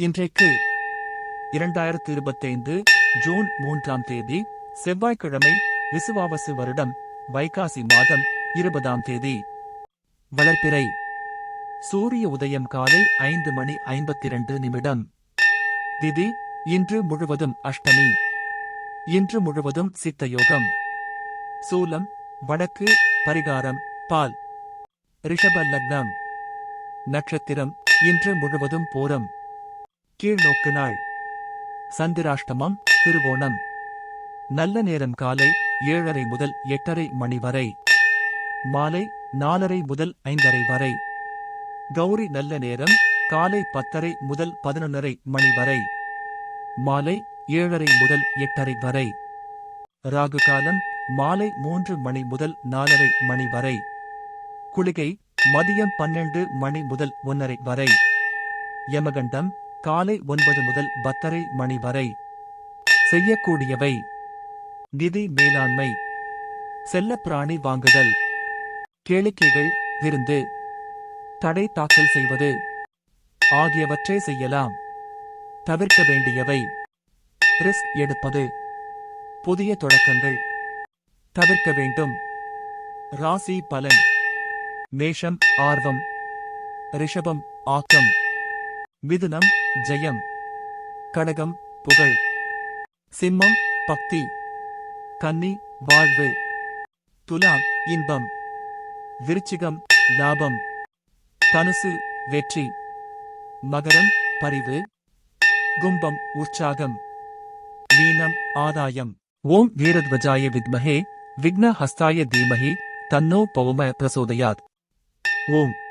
இன்றைக்கு இரண்டாயிரத்து இருபத்தைந்து ஜூன் மூன்றாம் தேதி செவ்வாய்க்கிழமை விசுவாவசு வருடம் வைகாசி மாதம் இருபதாம் தேதி. வளர்ப்பிறை சூரிய உதயம் காலை ஐந்து மணி ஐம்பத்தி இரண்டு நிமிடம். திதி இன்று முழுவதும் அஷ்டமி. இன்று முழுவதும் சித்த யோகம் சூலம் வடக்கு பரிகாரம் பால். ரிஷப லக்னம். நட்சத்திரம் இன்று முழுவதும் போரம். கீழ்நோக்கு நாள் சந்திராஷ்டமம் திருவோணம். நல்ல நேரம் காலை ஏழரை முதல் எட்டரை மணி வரை. மாலை நாலரை முதல் ஐந்தரை வரை. கௌரி நல்ல நேரம் காலை பத்தரை முதல் பதினொன்னரை மணி வரை. மாலை ஏழரை முதல் எட்டரை வரை. ராகு காலம் மாலை மூன்று மணி முதல் நாலரை மணி வரை. குளிகை மதியம் பன்னெண்டு மணி முதல் ஒன்னரை வரை. யமகண்டம் காலை ஒன்பது முதல் பத்தரை மணி வரை செய்யக்கூடியவை. நிதி மேலாண்மை செல்லப்பிராணி வாங்குதல் கேளிக்கைகள் விருந்து தடை தாக்கல் செய்வது ஆகியவற்றை செய்யலாம். தவிர்க்க வேண்டியவை. ரிஸ்க் எடுப்பது புதிய தொடக்கங்கள் தவிர்க்க வேண்டும். ராசி பலன் மேஷம் ஆர்வம் ரிஷபம் ஆக்கம். மிதுனம் ஜெயம். கடகம் புகழ். சிம்மம் பக்தி. கன்னி வாழ்வு. துலாம் இன்பம். விருச்சிகம் லாபம். தனுசு வெற்றி. மகரம் பரிவு. கும்பம் உற்சாகம். மீனம் ஆதாயம். ஓம் வீரத்வஜாய வித்மஹே. விக்ன ஹஸ்தாய தீமஹி. தன்னோ பௌம பிரசோதயாத். ஓம்.